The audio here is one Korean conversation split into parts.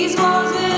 These walls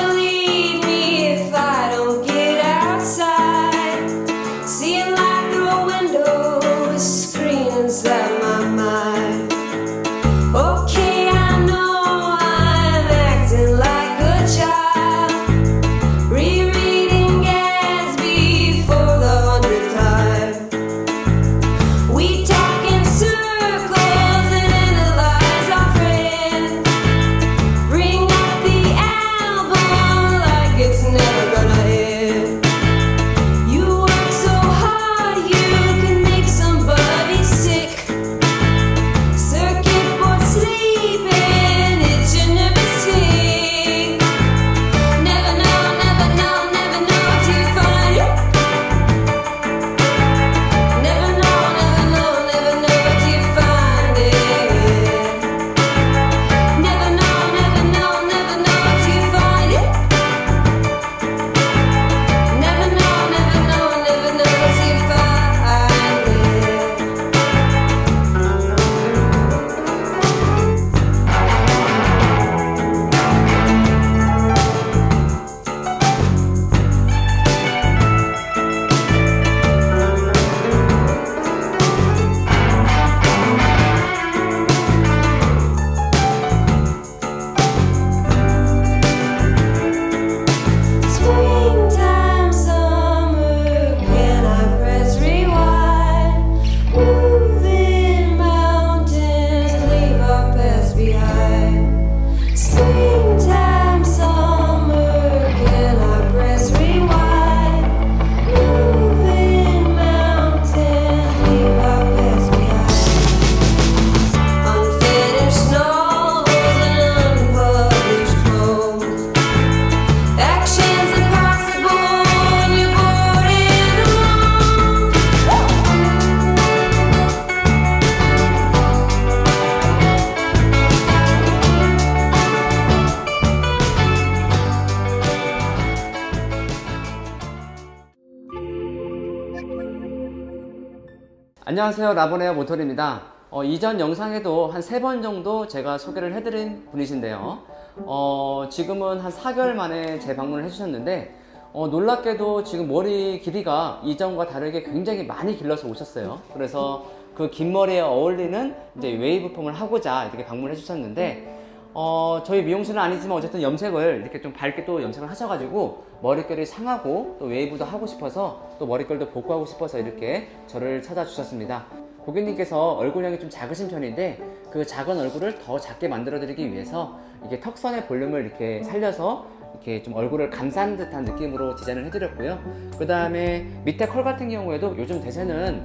안녕하세요. 라보네어 모tor입니다. 어, 이전 영상에도 한 세 번 정도 제가 소개를 해드린 분이신데요. 어, 지금은 한 4개월 만에 재방문을 해주셨는데 어, 놀랍게도 지금 머리 길이가 이전과 다르게 굉장히 많이 길러서 오셨어요. 그래서 그 긴 머리에 어울리는 이제 웨이브 폼을 하고자 이렇게 방문을 해주셨는데 어, 저희 미용실은 아니지만 어쨌든 염색을 이렇게 좀 밝게 또 염색을 하셔가지고 머릿결이 상하고 또 웨이브도 하고 싶어서 또 머릿결도 복구하고 싶어서 이렇게 저를 찾아주셨습니다. 고객님께서 얼굴형이 좀 작으신 편인데 그 작은 얼굴을 더 작게 만들어 드리기 위해서 이게 턱선의 볼륨을 이렇게 살려서 이렇게 좀 얼굴을 감싼 듯한 느낌으로 디자인을 해드렸고요. 그 다음에 밑에 컬 같은 경우에도 요즘 대세는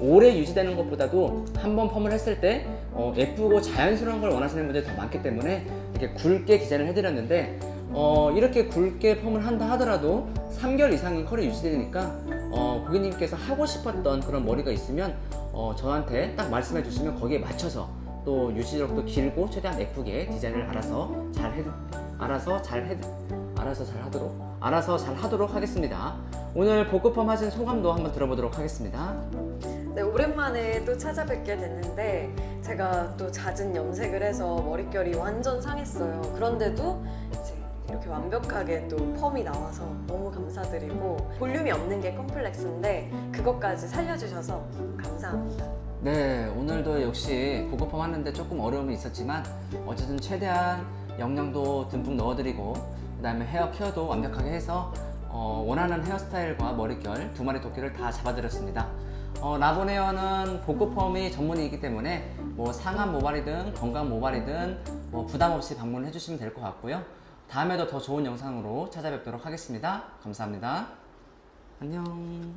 오래 유지되는 것보다도 한 번 펌을 했을 때 어, 예쁘고 자연스러운 걸 원하시는 분들이 더 많기 때문에 이렇게 굵게 디자인을 해드렸는데 어, 이렇게 굵게 펌을 한다 하더라도 3개월 이상은 컬이 유지되니까 어, 고객님께서 하고 싶었던 그런 머리가 있으면 어, 저한테 딱 말씀해 주시면 거기에 맞춰서 또 유지력도 길고 최대한 예쁘게 디자인을 알아서 잘 해, 알아서 잘 해, 알아서 잘 하도록 알아서 잘 하도록 하겠습니다. 오늘 복구펌 하신 소감도 한번 들어보도록 하겠습니다. 네, 오랜만에 또 찾아뵙게 됐는데 제가 또 잦은 염색을 해서 머릿결이 완전 상했어요. 그런데도 이제 이렇게 완벽하게 또 펌이 나와서 너무 감사드리고 볼륨이 없는 게 컴플렉스인데 그것까지 살려주셔서 감사합니다. 네, 오늘도 역시 복구펌 하는데 조금 어려움이 있었지만 어쨌든 최대한 영양도 듬뿍 넣어드리고 그 다음에 헤어 케어도 완벽하게 해서 어, 원하는 헤어스타일과 머릿결 두 마리 토끼를 다 잡아드렸습니다. 어, 라보네어는 복구펌이 전문이기 때문에 뭐 상한 모발이든 건강 모발이든 뭐 부담 없이 방문해 주시면 될 것 같고요. 다음에도 더 좋은 영상으로 찾아뵙도록 하겠습니다. 감사합니다. 안녕.